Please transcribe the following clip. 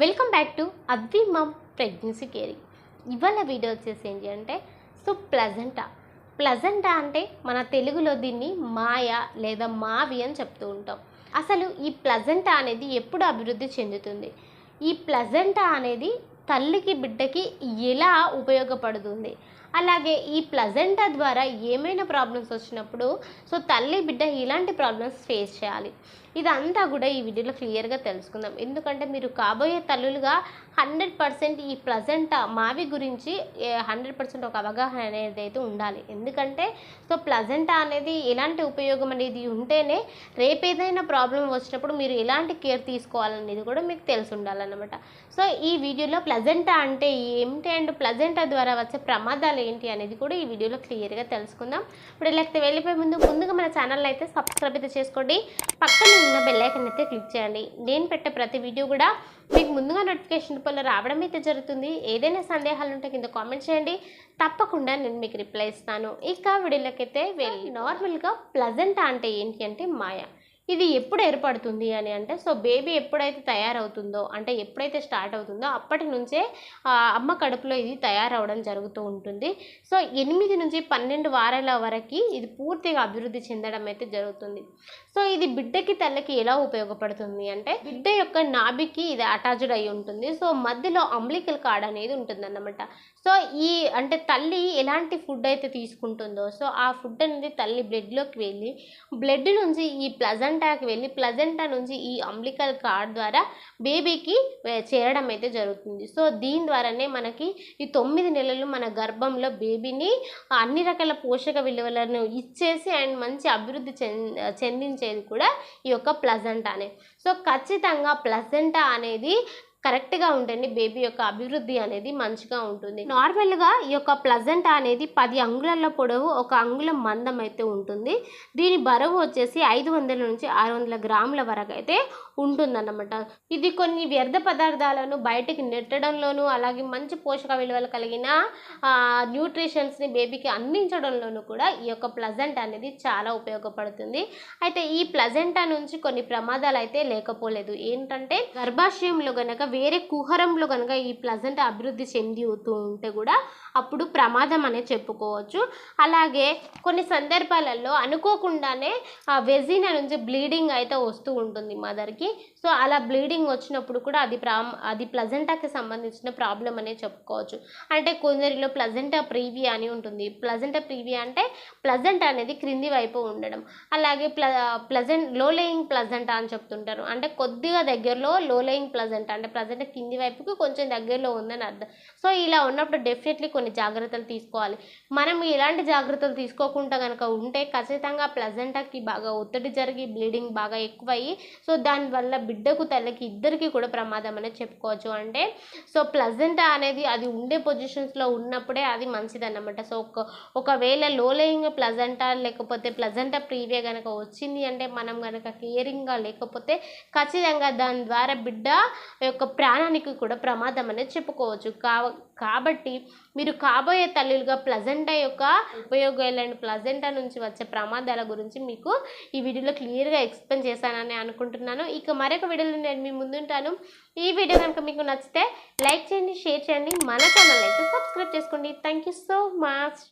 Welcome back to Advi mom pregnancy caring ఇవాళ video వచ్చేసి ఏంటి అంటే సో ప్లజెంటా ప్లజెంటా అంటే మన తెలుగులో దీన్ని మాయ లేదా మావి అని చెప్తూ ఉంటాం. అసలు ఈ ప్లజెంటా అనేది ఎప్పుడు అభివృద్ధి చెందుతుంది? ఈ ప్లజెంటా అనేది తల్లికి బిడ్డకి ఎలా ఉపయోగపడుతుంది? అలాగే ఈ ప్లజెంటా ద్వారా ఏమైనా ప్రాబ్లమ్స్ వచ్చినప్పుడు సో తల్లి బిడ్డ ఇలాంటి ప్రాబ్లమ్స్ ఫేస్ చేయాలి. ఇదంతా కూడా ఈ వీడియోలో క్లియర్గా తెలుసుకుందాం. ఎందుకంటే మీరు కాబోయే తల్లులుగా హండ్రెడ్ పర్సెంట్ ఈ ప్లజెంటా మావి గురించి హండ్రెడ్ పర్సెంట్ ఒక అవగాహన అనేది అయితే ఉండాలి. ఎందుకంటే సో ప్లజెంటా అనేది ఎలాంటి ఉపయోగం అనేది ఉంటేనే రేపు ఏదైనా ప్రాబ్లం వచ్చినప్పుడు మీరు ఎలాంటి కేర్ తీసుకోవాలనేది కూడా మీకు తెలిసి ఉండాలన్నమాట. సో ఈ వీడియోలో ప్లజెంటా అంటే ఏమిటి అండ్ ప్లజెంటా ద్వారా వచ్చే ప్రమాదాలు ఏంటి అనేది కూడా ఈ వీడియోలో క్లియర్గా తెలుసుకుందాం. ఇప్పుడు లేకపోతే వెళ్ళిపోయే ముందు ముందుగా మన ఛానల్ అయితే సబ్స్క్రైబ్ అయితే చేసుకోండి. పక్కన ఉన్న బెల్లైకన్ అయితే క్లిక్ చేయండి. నేను పెట్టే ప్రతి వీడియో కూడా మీకు ముందుగా నోటిఫికేషన్ రూపంలో రావడం అయితే జరుగుతుంది. ఏదైనా సందేహాలు ఉంటే కింద కామెంట్ చేయండి. తప్పకుండా నేను మీకు రిప్లై ఇస్తాను. ఇక వీడియోలకైతే వెళ్ళి నార్మల్గా ప్లజెంట్ అంటే ఏంటి అంటే మాయ. ఇది ఎప్పుడు ఏర్పడుతుంది అని అంటే సో బేబీ ఎప్పుడైతే తయారవుతుందో అంటే ఎప్పుడైతే స్టార్ట్ అవుతుందో అప్పటి నుంచే ఆ, అమ్మ కడుపులో ఇది తయారవడం జరుగుతూ ఉంటుంది. సో ఎనిమిది నుంచి పన్నెండు వారాల వరకు ఇది పూర్తిగా అభివృద్ధి చెందడం అయితే జరుగుతుంది. సో ఇది బిడ్డకి తల్లికి ఎలా ఉపయోగపడుతుంది అంటే బిడ్డ యొక్క నాభికి ఇది అటాచ్డ్ అయి ఉంటుంది. సో మధ్యలో అంబ్లికల్ కార్డ్ అనేది ఉంటుందన్నమాట. సో ఈ అంటే తల్లి ఎలాంటి ఫుడ్ అయితే తీసుకుంటుందో సో ఆ ఫుడ్ అనేది తల్లి బ్లడ్లోకి వెళ్ళి బ్లడ్ నుంచి ఈ ప్లజెంటాకి వెళ్ళి ప్లజెంటా నుంచి ఈ అంబ్లికల్ కార్డ్ ద్వారా బేబీకి చేరడం అయితే జరుగుతుంది. సో దీని ద్వారానే మనకి ఈ తొమ్మిది నెలలు మన గర్భంలో బేబీని అన్ని రకాల పోషక విలువలను ఇచ్చేసి అండ్ మంచి అభివృద్ధి చెందించేది కూడా ఈ యొక్క ప్లజెంటానే. సో ఖచ్చితంగా ప్లజెంటా అనేది కరెక్ట్గా ఉంటేనే బేబీ యొక్క అభివృద్ధి అనేది మంచిగా ఉంటుంది. నార్మల్గా ఈ యొక్క ప్లజెంట్ అనేది పది అంగుళాల పొడవు ఒక అంగుళం మందం అయితే ఉంటుంది. దీని బరువు వచ్చేసి ఐదు వందల నుంచి ఆరు వందల గ్రాముల వరకు అయితే ఉంటుందన్నమాట. ఇది కొన్ని వ్యర్థ పదార్థాలను బయటికి నెట్టడంలోనూ అలాగే మంచి పోషక విలువలు కలిగిన న్యూట్రిషన్స్ని బేబీకి అందించడంలోనూ కూడా ఈ యొక్క ప్లజెంట్ అనేది చాలా ఉపయోగపడుతుంది. అయితే ఈ ప్లజెంటా నుంచి కొన్ని ప్రమాదాలు అయితే లేకపోలేదు. ఏంటంటే గర్భాశయంలో గనక వేరే కుహరంలో కనుక ఈ ప్లజెంట్ అభివృద్ధి చెంది అవుతూ ఉంటే కూడా అప్పుడు ప్రమాదం అనే చెప్పుకోవచ్చు. అలాగే కొన్ని సందర్భాలలో అనుకోకుండానే ఆ వెజినా నుంచి బ్లీడింగ్ అయితే వస్తూ ఉంటుంది మదర్కి. సో అలా బ్లీడింగ్ వచ్చినప్పుడు కూడా అది ప్రా అది ప్లజెంటాకి సంబంధించిన ప్రాబ్లం అనే చెప్పుకోవచ్చు. అంటే కొందరిలో ప్లజెంటా ప్రీవియా అని ఉంటుంది. ప్లజెంటా ప్రీవియా అంటే ప్లజెంట్ అనేది క్రింది వైపు ఉండడం. అలాగే ప్ల ప్లజెంట్లో లేయింగ్ ప్లజెంటా అని చెప్తుంటారు. అంటే కొద్దిగా దగ్గరలో లో లేయింగ్ ప్లజెంటా అంటే ప్రజెంట్ కింది వైపుకి కొంచెం దగ్గరలో ఉందని అర్థం. సో ఇలా ఉన్నప్పుడు డెఫినెట్లీ కొన్ని జాగ్రత్తలు తీసుకోవాలి. మనం ఎలాంటి జాగ్రత్తలు తీసుకోకుండా కనుక ఉంటే ఖచ్చితంగా ప్లజెంటాకి బాగా ఒత్తిడి జరిగి బ్లీడింగ్ బాగా ఎక్కువయ్యి సో దానివల్ల బిడ్డకు తల్లికి ఇద్దరికి కూడా ప్రమాదం అనేది చెప్పుకోవచ్చు. అంటే సో ప్లజెంటా అనేది అది ఉండే పొజిషన్స్లో ఉన్నప్పుడే అది మంచిదన్నమాట. సో ఒక ఒకవేళ లోలేయింగ్ ప్లజెంటా లేకపోతే ప్లజెంటా ప్రీవియా కనుక వచ్చింది అంటే మనం కనుక కేరింగ్గా లేకపోతే ఖచ్చితంగా దాని ద్వారా బిడ్డ యొక్క ప్రాణానికి కూడా ప్రమాదం అనేది చెప్పుకోవచ్చు. కా కాబట్టి మీరు కాబోయే తల్లులుగా ప్లజెంటా యొక్క ఉపయోగాలు అండ్ ప్లజెంటా నుంచి వచ్చే ప్రమాదాల గురించి మీకు ఈ వీడియోలో క్లియర్గా ఎక్స్ప్లెయిన్ చేశానని అనుకుంటున్నాను. ఇక మరొక వీడియోలో నేను మీ ముందుంటాను. ఈ వీడియో కనుక మీకు నచ్చితే లైక్ చేయండి షేర్ చేయండి. మన ఛానల్ అయితే సబ్స్క్రైబ్ చేసుకోండి. Thank you so much.